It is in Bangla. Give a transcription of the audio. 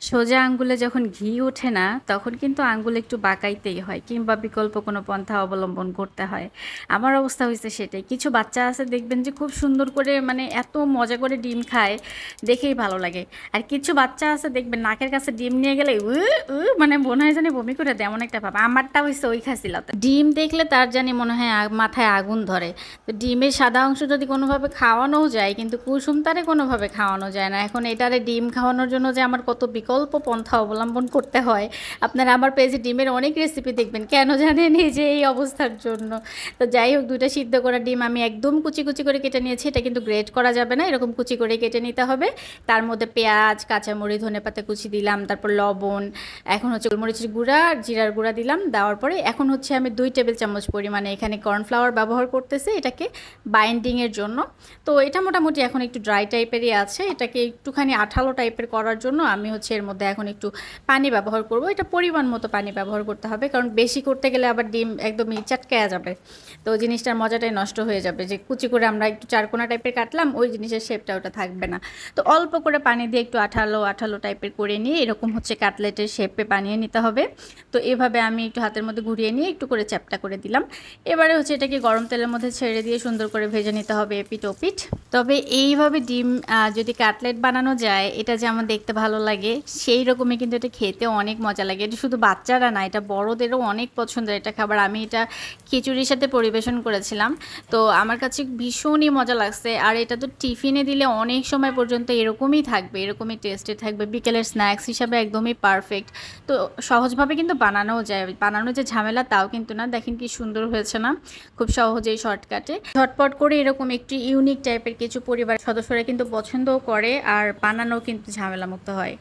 সোজা আঙ্গুলে যখন ঘি ওঠে না, তখন কিন্তু আঙ্গুল একটু বাঁকাইতেই হয় কিংবা বিকল্প কোনো পন্থা অবলম্বন করতে হয়। আমার অবস্থা হয়েছে সেটাই। কিছু বাচ্চা আছে দেখবেন যে খুব সুন্দর করে মানে এত মজা করে ডিম খায়, দেখেই ভালো লাগে। আর কিছু বাচ্চা আছে দেখবেন নাকের কাছে ডিম নিয়ে গেলে উ উ মানে মনে হয় জানি বমি করে তেমন একটা ভাব। আমারটা হয়েছে ওই খাসিলাতে। ডিম দেখলে তার জানি মনে হয় মাথায় আগুন ধরে। তো ডিমের সাদা অংশ যদি কোনোভাবে খাওয়ানোও যায়, কিন্তু কুসুম তারে কোনোভাবে খাওয়ানো যায় না। এখন এটারে ডিম খাওয়ানোর জন্য যে আমার কত বিকল্প পন্থা অবলম্বন করতে হয়। আপনারা আমার পেজে ডিমের অনেক রেসিপি দেখবেন। কেন জানেন এই যে এই অবস্থার জন্য? তো যাই হোক, দুইটা সিদ্ধ করা ডিম আমি একদম কুচি কুচি করে কেটে নিয়েছি। এটা কিন্তু গ্রেট করা যাবে না, এরকম কুচি করে কেটে নিতে হবে। তার মধ্যে পেঁয়াজ, কাঁচামরিচ, ধনে পাতা কুচি দিলাম, তারপর লবণ, এখন হচ্ছে গোলমরিচের গুঁড়া আর জিরার গুঁড়া দিলাম, দেওয়ার পরে এখন হচ্ছে আমি দুই টেবিল চামচ পরিমাণে এখানে কর্নফ্লাওয়ার ব্যবহার করতেছি, এটাকে বাইন্ডিংয়ের জন্য। তো এটা মোটামুটি এখন একটু ড্রাই টাইপেরই আছে। এটাকে একটুখানি আঠালো টাইপের করার জন্য আমি হচ্ছে এর মধ্যে এখন একটু পানি ব্যবহার করব। এটা পরিমাণ মতো পানি ব্যবহার করতে হবে, কারণ বেশি করতে গেলে আবার ডিম একদমই চাটকায়া যাবে। তো জিনিসটার মজাটাই নষ্ট হয়ে যাবে, যে কুচি করে আমরা একটু চারকোনা টাইপের কাটলাম, ওই জিনিসের শেপটা ওটা থাকবে না। তো অল্প করে পানি দিয়ে একটু আঠালো আঠালো টাইপের করে নিয়ে এরকম হচ্ছে কাটলেটের শেপে বানিয়ে নিতে হবে। তো এভাবে আমি একটু হাতের মধ্যে ঘুরিয়ে নিয়ে একটু করে চ্যাপটা করে দিলাম। এবারে হচ্ছে এটাকে গরম তেলের মধ্যে ছেড়ে দিয়ে সুন্দর করে ভেজে নিতে হবে এপিট ওপিট তবে এইভাবে ডিম যদি কাটলেট বানানো যায়, এটা যেমন দেখতে ভালো লাগে সেই রকমই কিন্তু এটা খেতে অনেক মজা লাগে। এটা শুধু বাচ্চারা না, এটা বড়দেরও অনেক পছন্দের এটা খাবার। আমি এটা খিচুড়ির সাথে পরিবেশন করেছিলাম। তো আমার কাছে ভীষণই মজা লাগছে। আর এটা তো টিফিনে দিলে অনেক সময় পর্যন্ত এরকমই থাকবে, এরকমই টেস্টে থাকবে। বিকেলের স্ন্যাক্স হিসাবে একদমই পারফেক্ট তো সহজভাবে কিন্তু বানানোও যায়। বানানো যে ঝামেলা তাও কিন্তু না। দেখেন কি সুন্দর হয়েছে না? খুব সহজেই শর্টকাটে ঝটপট করে এরকম একটি ইউনিক টাইপের কিছু পরিবার সদস্যরা কিন্তু পছন্দও করে, আর বানানো কিন্তু ঝামেলামুক্ত হয়।